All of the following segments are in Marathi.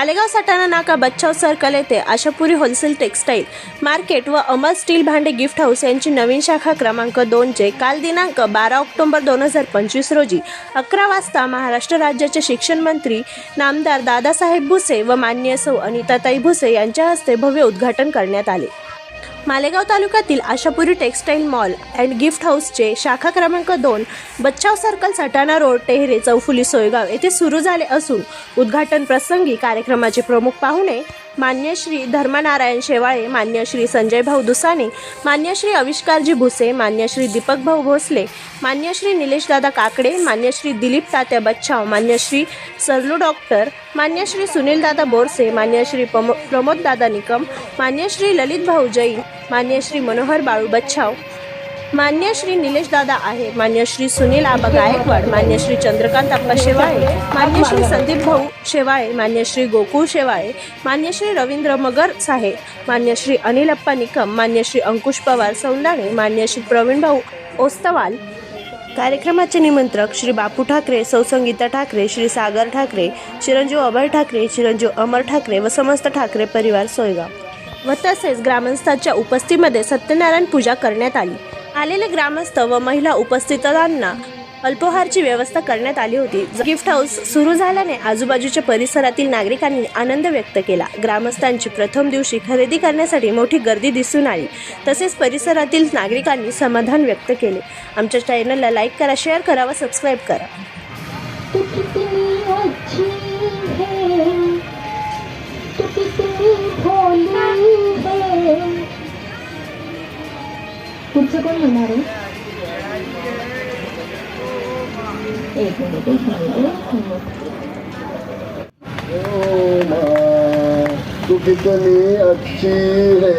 मालेगाव सटाणा नाका बच्चाव सर्कल येथे आशापुरी होलसेल टेक्स्टाईल मार्केट व अमर स्टील भांडे गिफ्ट हाऊस यांची नवीन शाखा क्रमांक दोनचे काल दिनांक बारा ऑक्टोबर दोन हजार पंचवीस रोजी. अकरा वाजता महाराष्ट्र राज्याचे शिक्षण मंत्री नामदार दादासाहेब भुसे व मान्य सौ अनिताताई भुसे यांच्या हस्ते भव्य उद्घाटन करण्यात आले. मालेगाव तालुक्यातील Ashapuri textile mall and gift हाऊसचे शाखा क्रमांक दोन बच्चाव सर्कल सटाणा रोड टेहरे चौफुली सोयगाव येथे सुरू झाले असून उद्घाटन प्रसंगी कार्यक्रमाचे प्रमुख पाहुणे मान्य श्री धर्मनारायण शेवाळे मान्य श्री संजय भाऊ दुसाने मान्य श्री आविष्कारजी भुसे मान्य श्री दीपक भाऊ भोसले मान्य श्री निलेशदादा काकडे मान्य श्री दिलीप तात्या बच्छाव मान्य श्री सरलू डॉक्टर मान्य श्री सुनीलदादा बोरसे मान्य श्री प्रमो प्रमोददादा निकम मान्य श्री ललित भाऊ जैन मान्य श्री मनोहर बाळू बच्छाव मान्य श्री निलेश दादा आहे मान्य श्री सुनील आबा गायकवाड मान्य श्री चंद्रकांत आप्पा शेवाळे मान्य श्री संदीप भाऊ शेवाळे मान्य श्री गोकुळ शेवाळे मान्य श्री रवींद्र मगर साहेब मान्य श्री अनिल अप्पा निकम मान्य श्री अंकुश पवार सौंदाणे मान्य श्री प्रवीण भाऊ ओस्तवाल. कार्यक्रमाचे निमंत्रक श्री बापू ठाकरे सौसंगीता ठाकरे श्री सागर ठाकरे चिरंजीव अभय ठाकरे चिरंजीव अमर ठाकरे व समस्त ठाकरे परिवार सोयगाव. व तसेच ग्रामस्थांच्या उपस्थितीमध्ये सत्यनारायण पूजा करण्यात आली. आलेले ग्रामस्थ व महिला उपस्थितांना अल्पोहारची व्यवस्था करण्यात आली होती. गिफ्ट हाऊस सुरू झाल्याने आजूबाजूच्या परिसरातील नागरिकांनी आनंद व्यक्त केला. ग्रामस्थांची प्रथम दिवशी खरेदी करण्यासाठी मोठी गर्दी दिसून आली. तसेच परिसरातील नागरिकांनी समाधान व्यक्त केले. आमच्या चॅनलला लाईक करा शेअर करा व सबस्क्राईब करा. पुढचं कोण म्हणणार आहे? एक मिनिट एक मिनिट एक मिनट. तू कितनी अच्छी है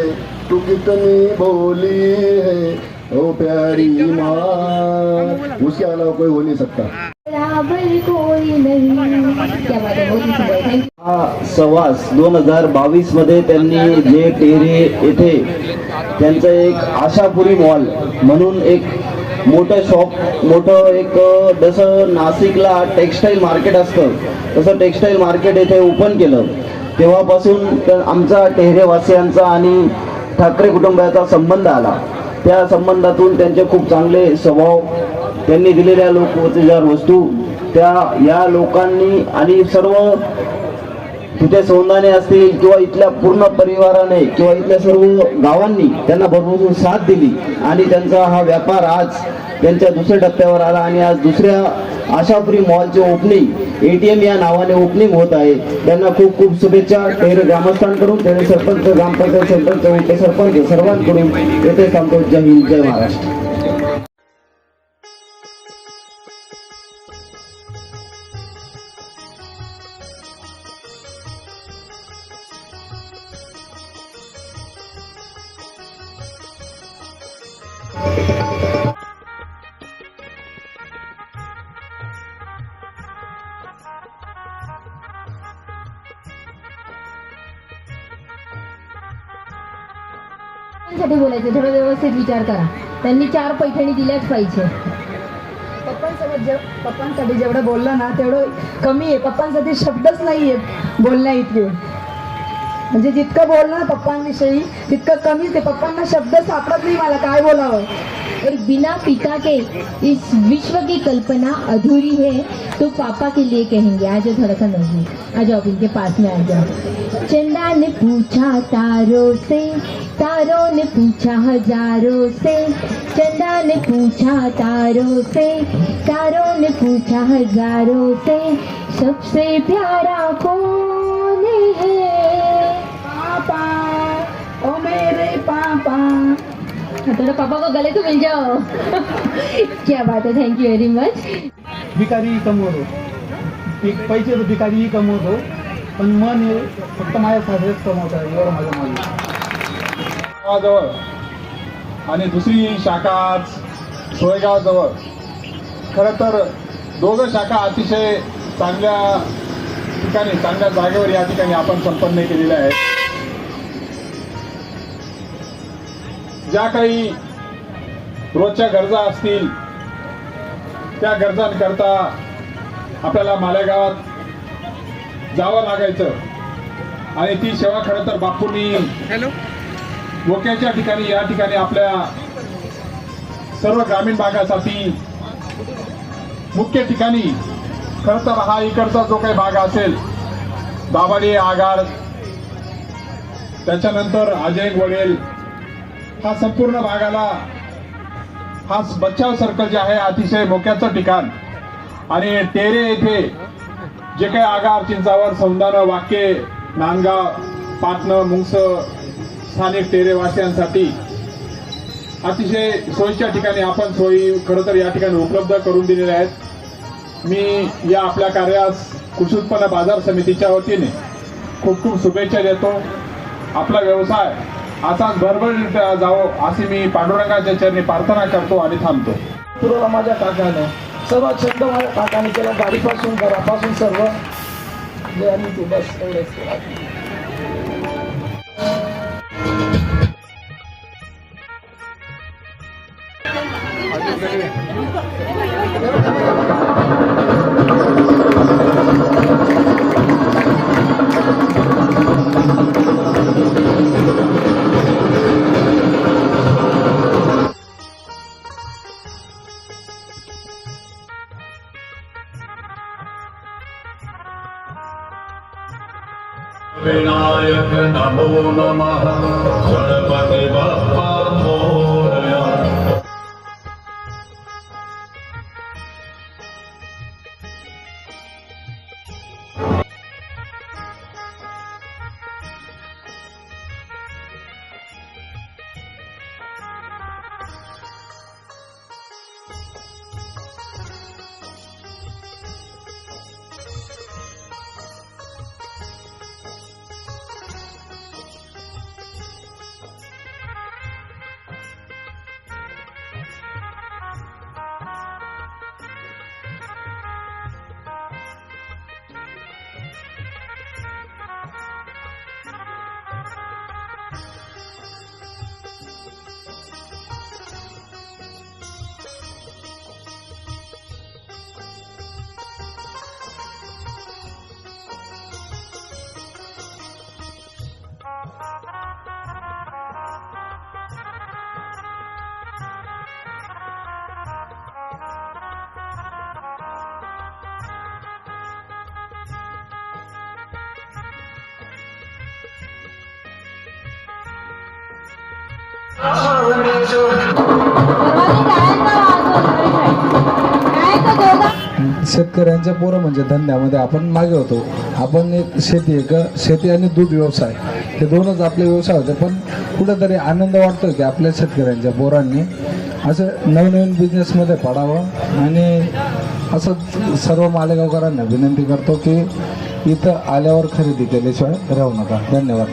तू कितनी भोली है ओ प्यारी माँ। उसके अलावा कोई हो नहीं सकता। हा सवास दोन हजार बावीसमध्ये त्यांनी जे टेरे येथे त्यांचं एक आशापुरी मॉल म्हणून एक मोठं शॉप मोठं एक जसं नाशिकला टेक्स्टाईल मार्केट असतं तसं टेक्स्टाईल मार्केट येथे ओपन केलं. तेव्हापासून तर आमचा टेहरेवासियांचा आणि ठाकरे कुटुंबाचा संबंध आला. त्या संबंधातून त्यांचे खूप चांगले स्वभाव त्यांनी दिलेल्या लोकवतीजार वस्तू त्या या लोकांनी आणि सर्व तिथे सौंदाने असतील किंवा इथल्या पूर्ण परिवाराने किंवा इथल्या सर्व गावांनी त्यांना भरभरून साथ दिली. आणि त्यांचा हा व्यापार आज त्यांच्या दुसऱ्या टप्प्यावर आला आणि आज दुसऱ्या आशापुरी मॉलचे ओपनिंग एटीएम या नावाने ओपनिंग होत आहे. त्यांना खूप खूप शुभेच्छा. टेहरे ग्रामस्थांकडून टेहरे सरपंच ग्रामपंचायत सरपंच सरपंच सर्वांकडून येथे सांगतो जय हिंद जय महाराष्ट्र. साठी बोलायचं थोडा व्यवस्थित विचार करा. त्यांनी चार पैठणी दिल्याच पाहिजे. पप्पांसोबत जेव पप्पांसाठी जेवढं बोललं ना तेवढं कमी आहे. पप्पांसाठी शब्दच नाही आहे बोलण्या इतके. म्हणजे जितकं बोललं ना पप्पांविषयी तितकं कमीच आहे पप्पांना शब्द सापडत नाही मला, काय बोलावं? और बिना पिता के इस विश्व की कल्पना अधूरी है तो पापा के लिए कहेंगे आ जाओ थोड़ा सा नज़दीक आ जाओ इनके पास में आ जाओ। चंदा ने पूछा तारों से, तारों ने पूछा हज़ारों से, चंदा ने पूछा तारों से, तारों ने पूछा हज़ारों से, सबसे प्यारा कौन पापा थोड़ा पापा को गले तो मिल जाओ क्या बात है थैंक यू वेरी मच भिकारी कमवतो पैसे तर भिकारीही कमवतो पण मन हे फक्त माझ्या सासरेच कमवत आहे एवढं माझं मन. गावाजवळ आणि दुसरी शाखा आज सोयगावजवळ खरं तर दोघं शाखा अतिशय चांगल्या ठिकाणी चांगल्या जागेवर या ठिकाणी आपण संपन्न केलेल्या आहेत ज्या काही रोजच्या गरजा असतील त्या गरजांकरता आपल्याला मालेगावात जावं लागायचं. आणि ती सेवा खरं तर बापूंनी मोक्याच्या ठिकाणी या ठिकाणी आपल्या सर्व ग्रामीण भागासाठी मुख्य ठिकाणी खरं तर हा इकडचा जो काही भाग असेल दाभाडे आगार त्याच्यानंतर अजय वडेल हा संपूर्ण भागाला हा बचाव सर्कल जे आहे अतिशय मोक्याचं ठिकाण. आणि टेरे येथे जे काही आगार चिंचावर सौंदानं वाक्य नांदगाव पाटणं मुंगस स्थानिक टेरेवासियांसाठी अतिशय सोयीच्या ठिकाणी आपण सोयी खरं तर या ठिकाणी उपलब्ध करून दिलेल्या आहेत. मी या आपल्या कार्यास कृषी उत्पन्न बाजार समितीच्या वतीने खूप खूप शुभेच्छा देतो. आपला व्यवसाय असाच भरभरीत जावो अशी मी पांडुरंगाच्या चरणी प्रार्थना करतो आणि थांबतो. पुरवला माझ्या काकानं सर्व छंद माझ्या काकाने केला. गाडीपासून घरापासून सर्व. जे आणि ते बस વિનાયક નમો નમઃ ગણપતિ બાપા शेतकऱ्यांच्या पोरं म्हणजे धंद्यामध्ये आपण मागे होतो. आपण एक शेती एक शेती आणि दूध व्यवसाय. हे दोनच आपले व्यवसाय होते पण कुठेतरी आनंद वाटतो की आपल्या शेतकऱ्यांच्या पोरांनी असं नवनवीन बिझनेसमध्ये पडावं. आणि असं सर्व मालेगावकरांना विनंती करतो की इथं आल्यावर खरेदी केल्याशिवाय राहू नका. धन्यवाद.